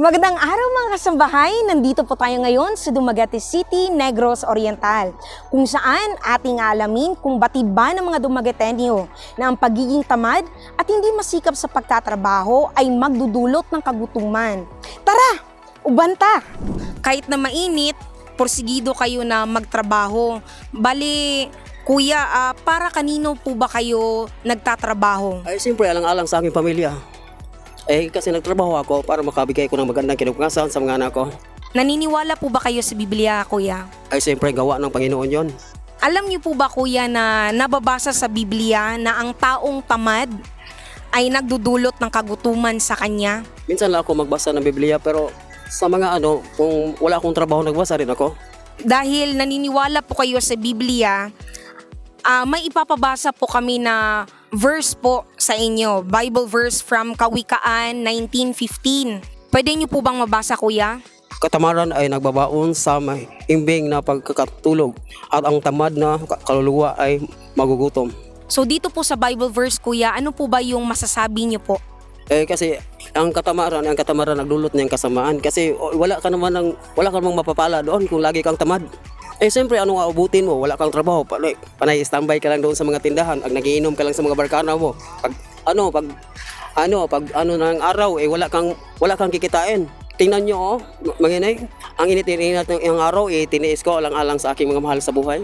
Magandang araw mga kasambahay! Nandito po tayo ngayon sa Dumaguete City, Negros Oriental, kung saan ating alamin kung batid ba ng mga Dumaguetenyo na ang pagiging tamad at hindi masikap sa pagtatrabaho ay magdudulot ng kagutuman. Tara! Ubanta! Kahit na mainit, porsigido kayo na magtrabaho. Bali, kuya, ah, para kanino po ba kayo nagtatrabaho? Ay, siyempre, alang-alang sa aking pamilya. Eh, kasi nagtrabaho ako para makabigay ko ng magandang kinabukasan sa mga anak ko. Naniniwala po ba kayo sa Biblia, kuya? Ay, siyempre, gawa ng Panginoon yon. Alam niyo po ba kuya na nababasa sa Biblia na ang taong tamad ay nagdudulot ng kagutuman sa kanya? Minsan lang ako magbasa ng Biblia, pero sa mga ano, kung wala akong trabaho, nagbasa rin ako. Dahil naniniwala po kayo sa Biblia, ah, may ipapabasa po kami na verse po sa inyo. Bible verse from Kawikaan 19.15. Pwede niyo po bang mabasa kuya? Katamaran ay nagbabaon sa may imbing na pagkakatulog at ang tamad na ka- kaluluwa ay magugutom. So dito po sa Bible verse kuya, ano po ba yung masasabi niyo po? Eh kasi ang katamaran, ang katamaran nagdulot niyang kasamaan kasi wala ka naman ng, wala ka namang mapapala doon kung lagi kang tamad. Eh siyempre ano nga abutin mo, wala kang trabaho, panay, panay standby ka lang doon sa mga tindahan, ang nagiinom ka lang sa mga barkana mo. Pag ano, pag ano, pag ano ng araw eh wala kang wala kang kikitain. Tingnan nyo oh, manginay, ang init-init ng araw eh tiniis ko alang-alang sa aking mga mahal sa buhay.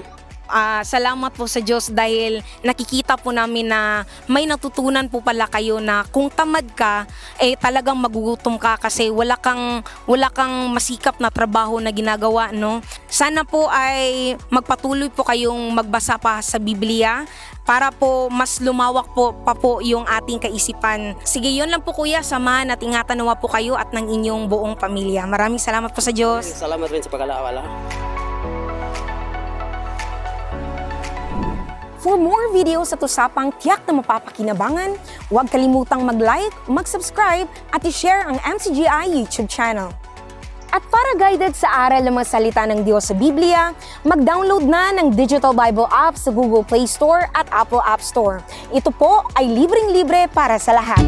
Ah, salamat po sa Diyos dahil nakikita po namin na may natutunan po pala kayo na kung tamad ka, eh talagang magugutom ka kasi wala kang, wala kang masikap na trabaho na ginagawa, no? Sana po ay magpatuloy po kayong magbasa pa sa Biblia para po mas lumawak po pa po yung ating kaisipan. Sige, yun lang po kuya, samahan at ingatan nawa po kayo at ng inyong buong pamilya. Maraming salamat po sa Diyos. Salamat rin sa pag-alaala. For more videos sa usapang tiyak na mapapakinabangan, huwag kalimutang mag-like, mag-subscribe at i-share ang MCGI YouTube channel. At para guided sa aral ng mga salita ng Diyos sa Biblia, mag-download na ng Digital Bible app sa Google Play Store at Apple App Store. Ito po ay libreng-libre para sa lahat.